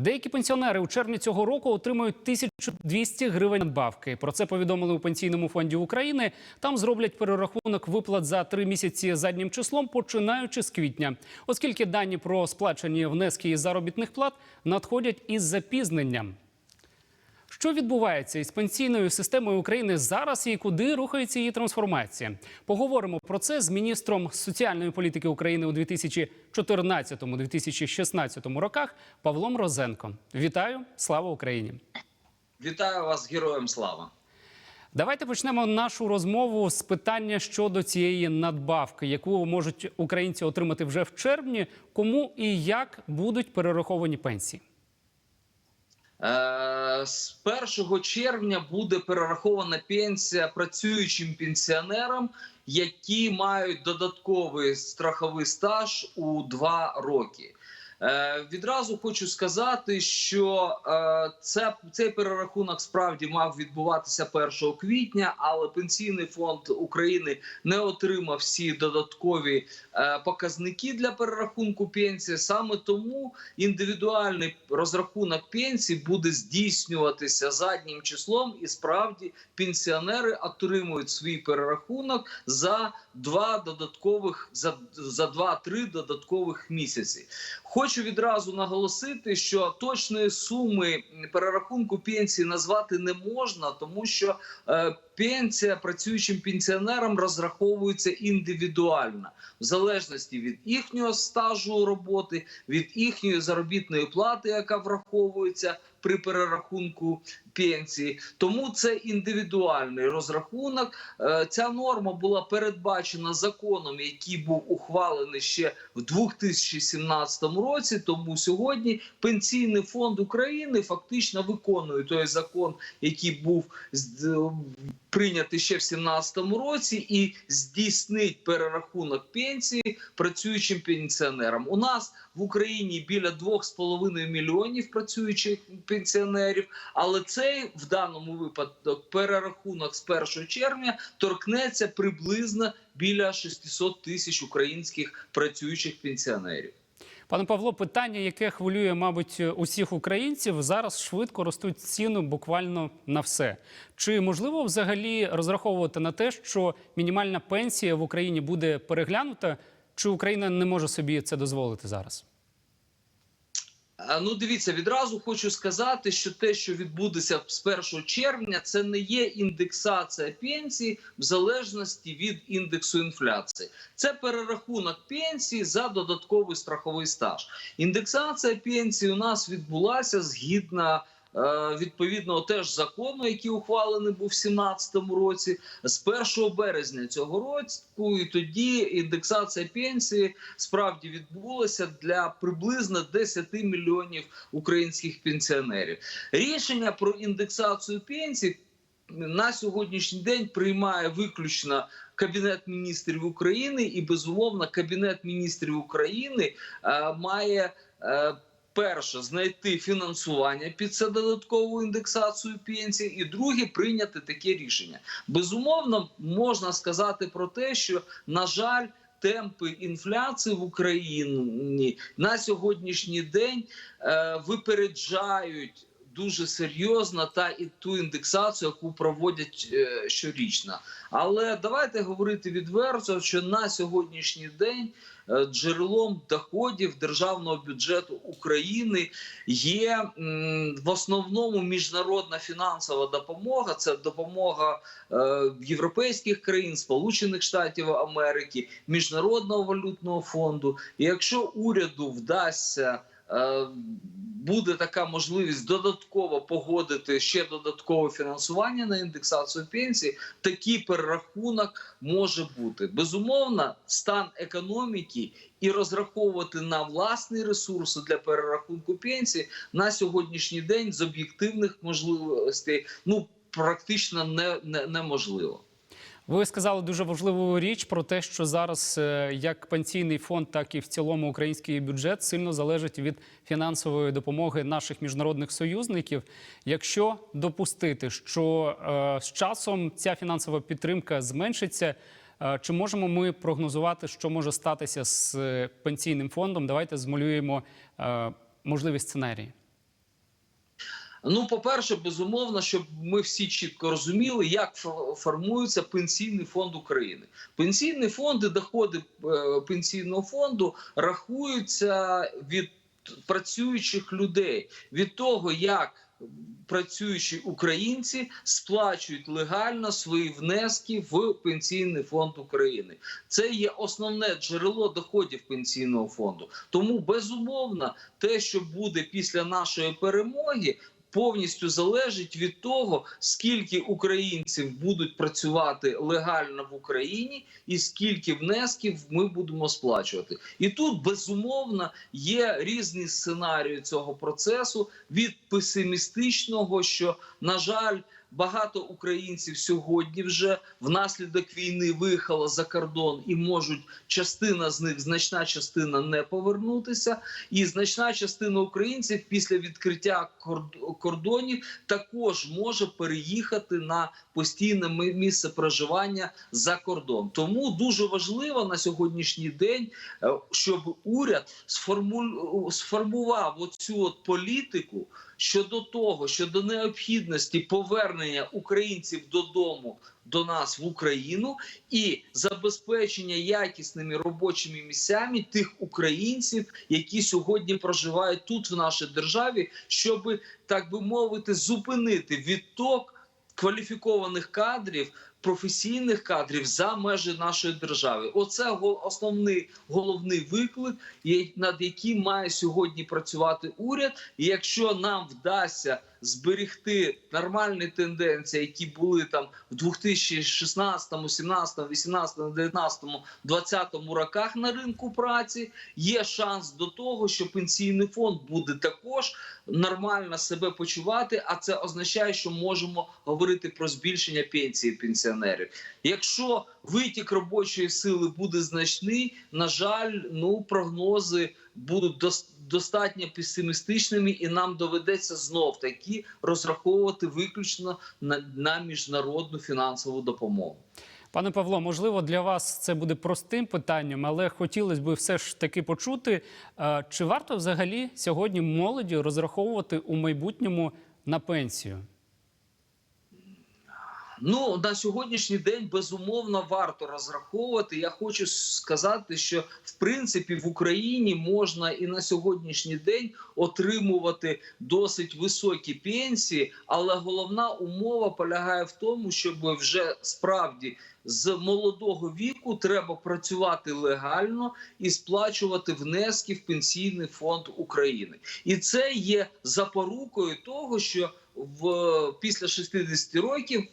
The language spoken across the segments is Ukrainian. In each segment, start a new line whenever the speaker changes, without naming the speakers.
Деякі пенсіонери у червні цього року отримують 1200 гривень надбавки. Про це повідомили у пенсійному фонді України. Там зроблять перерахунок виплат за три місяці заднім числом, починаючи з квітня, оскільки дані про сплачені внески із заробітних плат надходять із запізненням. Що відбувається із пенсійною системою України зараз і куди рухається її трансформація? Поговоримо про це з міністром соціальної політики України у 2014-2016 роках Павлом Розенко. Вітаю! Слава Україні!
Вітаю вас, героям слава.
Давайте почнемо нашу розмову з питання щодо цієї надбавки, яку можуть українці отримати вже в червні. Кому і як будуть перераховані пенсії?
Е, З 1 червня буде перерахована пенсія працюючим пенсіонерам, які мають додатковий страховий стаж у 2 роки. Е, Відразу хочу сказати, що е, це, цей перерахунок справді мав відбуватися 1 квітня, але Пенсійний фонд України не отримав всі додаткові е, показники для перерахунку пенсії. Саме тому індивідуальний розрахунок пенсії буде здійснюватися заднім числом, і справді пенсіонери отримують свій перерахунок за два додаткових за, за 2-3 додаткових місяці. Хочу відразу наголосити, що точної суми перерахунку пенсії назвати не можна, тому що е, пенсія працюючим пенсіонерам розраховується індивідуально, в залежності від їхнього стажу роботи, від їхньої заробітної плати, яка враховується при перерахунку пенсії. Тому це індивідуальний розрахунок. Е, Ця норма була передбачена законом, який був ухвалений ще в 2017 році. Тому сьогодні Пенсійний фонд України фактично виконує той закон, який був з- прийнятий ще в 2017 році, і здійснить перерахунок пенсії працюючим пенсіонерам. У нас в Україні біля 2,5 мільйонів працюючих пенсіонерів, але цей в даному випадку перерахунок з 1 червня торкнеться приблизно біля 600 тисяч українських працюючих пенсіонерів.
Пане Павло, питання, яке хвилює, мабуть, усіх українців, зараз швидко ростуть ціни буквально на все. Чи можливо взагалі розраховувати на те, що мінімальна пенсія в Україні буде переглянута, чи Україна не може собі це дозволити зараз?
Ну, дивіться, відразу хочу сказати, що те, що відбудеться з 1 червня, це не є індексація пенсії в залежності від індексу інфляції. Це перерахунок пенсії за додатковий страховий стаж. Індексація пенсії у нас відбулася згідно. Е, Відповідного теж закону, який ухвалений був в 2017 році, з 1 березня цього року, і тоді індексація пенсії справді відбулася для приблизно 10 мільйонів українських пенсіонерів. Рішення про індексацію пенсій на сьогоднішній день приймає виключно Кабінет міністрів України, і безумовно, Кабінет міністрів України е, має. е, Перше знайти фінансування під це додаткову індексацію пенсії, і друге прийняти таке рішення. Безумовно, можна сказати про те, що на жаль. Темпи інфляції в Україні на сьогоднішній день е, випереджають дуже серйозно та і ту індексацію, яку проводять е, щорічно. Але давайте говорити відверто, що на сьогоднішній день е, джерелом доходів державного бюджету України є в основному міжнародна фінансова допомога. Це допомога е, європейських країн, Сполучених Штатів Америки, Міжнародного валютного фонду. І якщо уряду вдасться буде така можливість додатково погодити ще додаткове фінансування на індексацію пенсії, такий перерахунок може бути. Безумовно, стан економіки і розраховувати на власні ресурси для перерахунку пенсії на сьогоднішній день з об'єктивних можливостей ну практично не, не, неможливо.
Ви сказали дуже важливу річ про те, що зараз е, як пенсійний фонд, так і в цілому український бюджет сильно залежить від фінансової допомоги наших міжнародних союзників. Якщо допустити, що е, з часом ця фінансова підтримка зменшиться, е, чи можемо ми прогнозувати, що може статися з пенсійним фондом? Давайте змалюємо можливі сценарії.
Ну, по-перше, безумовно, щоб ми всі чітко розуміли, як фо- формується пенсійний фонд України. Пенсійний фонд і доходи е, пенсійного фонду рахуються від працюючих людей, від того, як працюючі українці сплачують легально свої внески в пенсійний фонд України. Це є основне джерело доходів пенсійного фонду. Тому безумовно, те, що буде після нашої перемоги. Повністю залежить від того, скільки українців будуть працювати легально в Україні, і скільки внесків ми будемо сплачувати. І тут безумовно є різні сценарії цього процесу від песимістичного, що на жаль. Багато українців сьогодні вже внаслідок війни виїхало за кордон і можуть частина з них, значна частина не повернутися. І значна частина українців після відкриття корд- кордонів також може переїхати на постійне місце проживання за кордон. Тому дуже важливо на сьогоднішній день, е, щоб уряд сформував оцю от політику щодо того, щодо необхідності повернення українців додому. До нас в Україну і забезпечення якісними робочими місцями тих українців, які сьогодні проживають тут в нашій державі, щоб так би мовити, зупинити відток кваліфікованих кадрів, професійних кадрів за межі нашої держави. Оце основний головний виклик, над яким має сьогодні працювати уряд. І якщо нам вдасться зберегти нормальні тенденції, які були там в 2016, 17, 18, 19, 20 роках на ринку праці, є шанс до того, що пенсійний фонд буде також нормально себе почувати. А це означає, що можемо говорити про збільшення пенсії пенсіонерів. Якщо витік робочої сили буде значний, на жаль, ну прогнози будуть дос- достатньо песимістичними, і нам доведеться знов таки розраховувати виключно на, на міжнародну фінансову допомогу.
Пане Павло, можливо, для вас це буде простим питанням, але хотілося б все ж таки почути, е, чи варто взагалі сьогодні молоді розраховувати у майбутньому на пенсію?
Ну на сьогоднішній день безумовно варто розраховувати. Я хочу сказати, що в принципі в Україні можна і на сьогоднішній день отримувати досить високі пенсії, але головна умова полягає в тому, щоб вже справді з молодого віку треба працювати легально і сплачувати внески в пенсійний фонд України, і це є запорукою того, що в після 60 років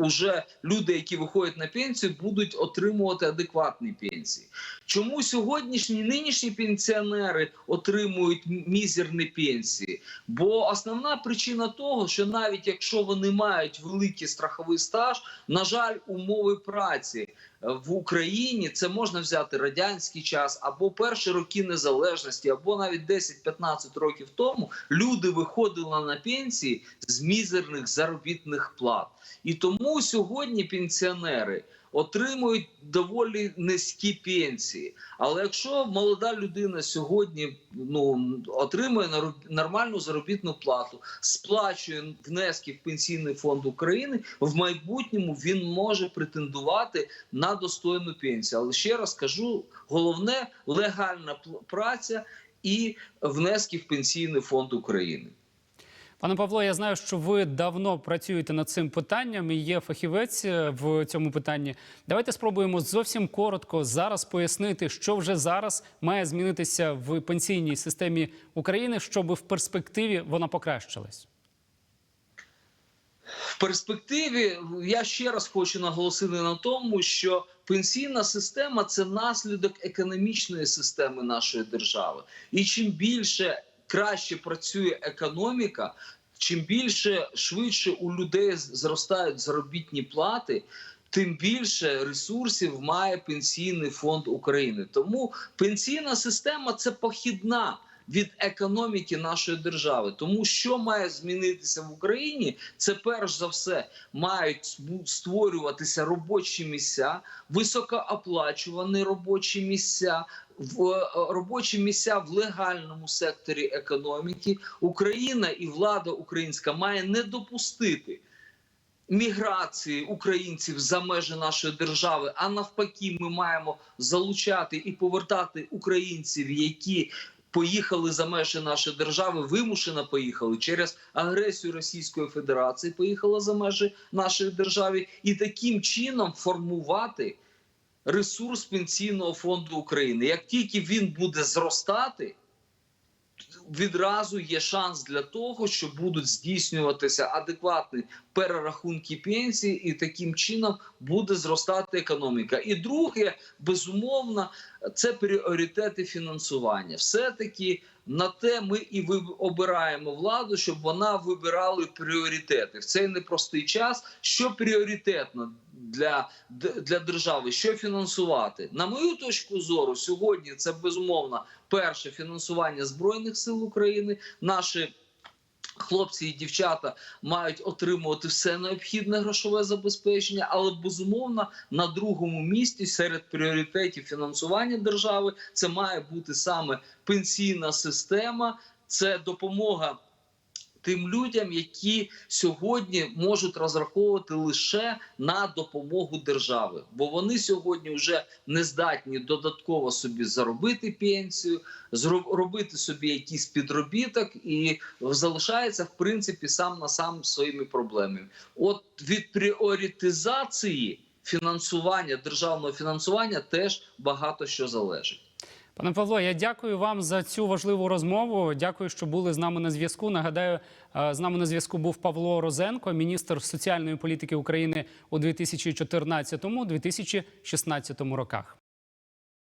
уже люди, які виходять на пенсію, будуть отримувати адекватні пенсії. Чому сьогоднішні нинішні пенсіонери отримують мізерні пенсії? Бо основна причина того, що навіть якщо вони мають великий страховий стаж, на жаль, умови праці в Україні це можна взяти радянський час або перші роки незалежності, або навіть 10-15 років тому люди виходили на пенсії з мізерних заробітних плат. І тому сьогодні пенсіонери отримують доволі низькі пенсії. Але якщо молода людина сьогодні ну отримує нормальну заробітну плату, сплачує внески в пенсійний фонд України, в майбутньому він може претендувати на достойну пенсію. Але ще раз кажу: головне легальна праця і внески в пенсійний фонд України.
Пане Павло, я знаю, що ви давно працюєте над цим питанням і є фахівець е, в цьому питанні. Давайте спробуємо зовсім коротко зараз пояснити, що вже зараз має змінитися в пенсійній системі України, щоб в перспективі вона покращилась.
В перспективі я ще раз хочу наголосити на тому, що пенсійна система це наслідок економічної системи нашої держави. І чим більше краще працює економіка, чим більше швидше у людей зростають заробітні плати. Тим більше ресурсів має пенсійний фонд України. Тому пенсійна система це похідна від економіки нашої держави. Тому що має змінитися в Україні, це перш за все мають створюватися робочі місця, високооплачувані робочі місця. В е, робочі місця в легальному секторі економіки Україна і влада українська має не допустити міграції українців за межі нашої держави. А навпаки, ми маємо залучати і повертати українців, які поїхали за межі нашої держави, вимушено поїхали через агресію Російської Федерації. поїхала за межі нашої держави, і таким чином формувати ресурс пенсійного фонду України. Як тільки він буде зростати, відразу є шанс для того, що будуть здійснюватися адекватні перерахунки пенсії, і таким чином буде зростати економіка. І друге, безумовно, це пріоритети фінансування. Все таки на те ми і обираємо владу, щоб вона вибирала пріоритети в цей непростий час. Що пріоритетно для, для держави, що фінансувати, на мою точку зору, сьогодні це безумовно перше фінансування збройних сил України. Наші Хлопці і дівчата мають отримувати все необхідне грошове забезпечення, але безумовно на другому місці серед пріоритетів фінансування держави це має бути саме пенсійна система, це допомога тим людям, які сьогодні можуть розраховувати лише на допомогу держави, бо вони сьогодні вже не здатні додатково собі заробити пенсію, зробити собі якийсь підробіток, і залишається в принципі сам на сам своїми проблемами. От від пріоритизації фінансування державного фінансування теж багато що залежить.
Пане Павло, я дякую вам за цю важливу розмову. Дякую, що були з нами на зв'язку. Нагадаю, е, з нами на зв'язку був Павло Розенко, міністр соціальної політики України у 2014-2016 роках.